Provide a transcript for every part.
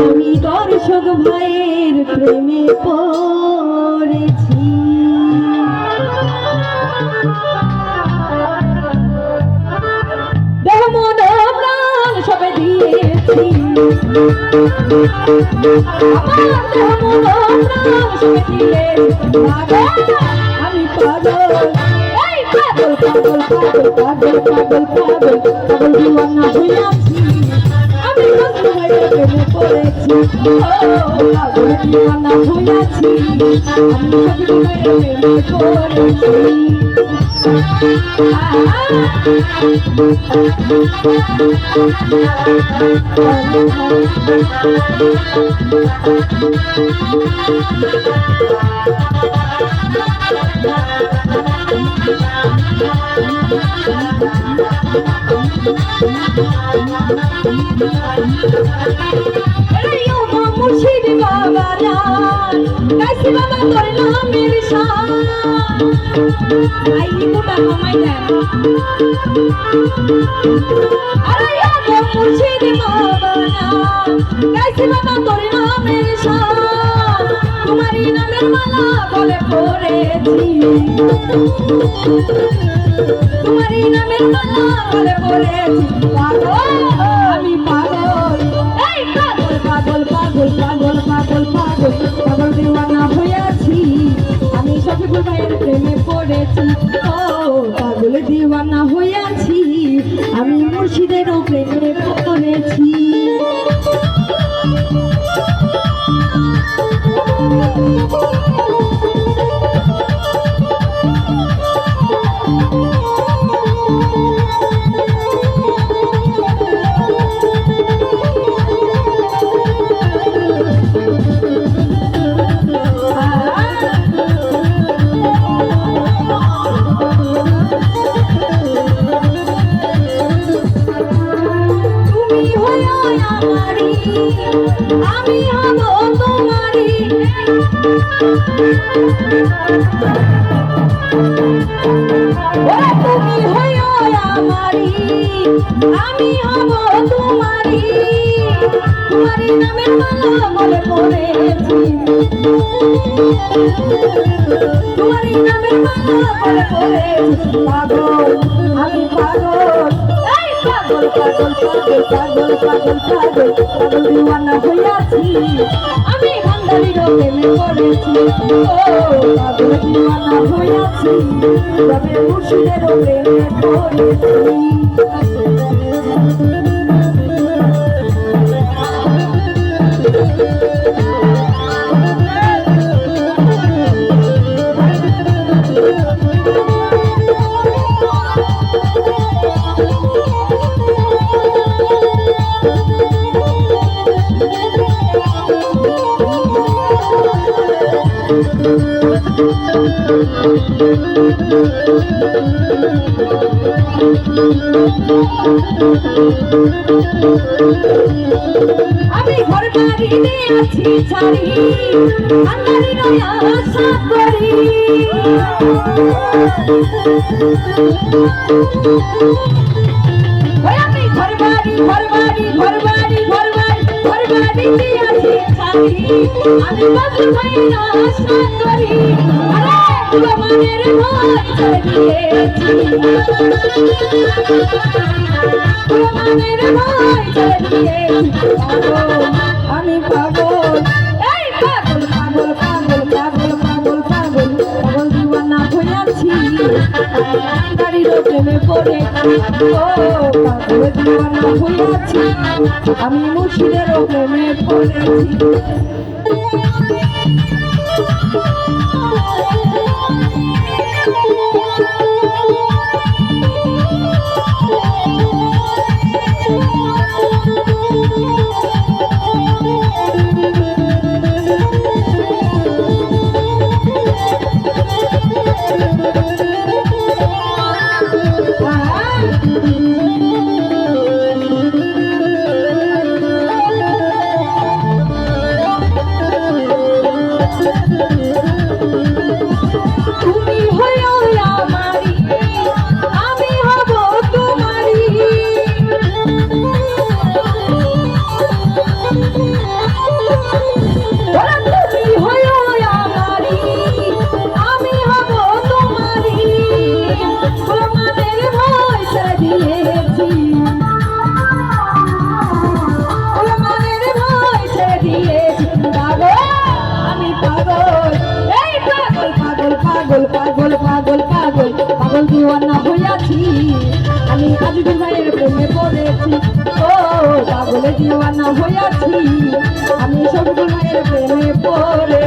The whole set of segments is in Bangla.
আমি দর্শক ভাইয়ের প্রেমে পড়েছি। প্রাণ সবে দিয়েছি। আমি পাগল পাগল পাগল পাগল পাগল পাগল পাগল দিওয়ানা আমি মস্ত হয়ে প্রেমে পড়েছি ও পাগল দিওয়ানা হইয়াছি আমি সখী হয়ে প্রেমে পড়েছি মুর্শিদ বাবা কাইসি বাবা তোর নামের আই নিকুটা কমাই দেন আরে মুর্শিদ বাবা কাইসি বাবা তোর নামের শান পাগল পাগল। এই পাগল পাগল পাগল পাগল আমি শফিকুল ভাইয়ের প্রেমে পড়েছি। ও, পাগল দিওয়ানা হয়েছি। আমি মুর্শিদেরও আমি ওরে তুমি হলো আমারি আমি হব তোমারি তোমারি নামের মালা বলে পড়েছি তোমারি নামের মালা বলে পড়েছি পাগল আমি পাগল পাগল পাগল পাগল পাগল পাগল পাগল পাগল দিওয়ানা হইয়াছি আমি ভান্ডারির প্রেমে পড়েছি পাগল দিওয়ানা হইয়াছি তবে মুর্শিদের প্রেমে পড়েছি আমি ঘর বাড়িতে আছি ছাড়ি আন্দারি নয়া আশা করি আমি ঘর বাড়ি ঘর বাড়ি, ঘর বাড়িতে আছি ছাড়ি আমি ভাই আশা করি আরে তোমাদের ভয় চালিয়েছি তোমাদের আমি মুর্শিদের প্রেমে পড়েছি আজকে ভাইয়ের প্রেমে পড়েছি। ও পাগলে দিওয়ানা হইয়াছি। আমি সবুজ ভাইয়ের প্রেমে পড়েছি।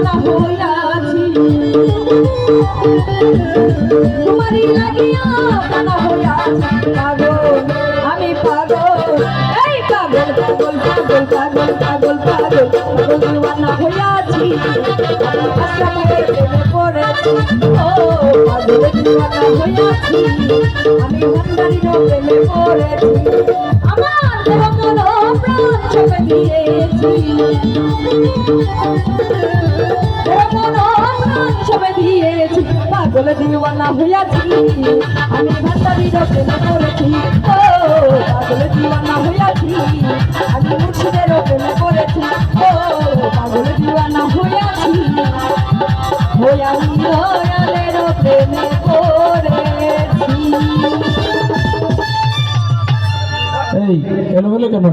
ভালা হইয়াছি তোমারই লাগিয়া ভালা হইয়াছি পাগল, আমি পাগল। এই পাগল পাগল পাগল পাগল পাগল পাগল। পাগল দিওয়ানা হইয়াছি আশা প্রেমে পড়েছি। ও পাগল দিওয়ানা হইয়াছি আমি ভান্ডারির প্রেমে পড়েছি। আমার দিয়েছি পাগল দিওয়ানা হইয়াছি আমি ভান্ডারির প্রেমে পড়েছি ও পাগল দিওয়ানা হইয়াছি আমি মুর্শিদের প্রেমে পড়েছি ও পাগল দিওয়ানা হইয়াছি হইয়াছি দয়ালের প্রেমে পড়েছি এই, এলোমেলো কেন?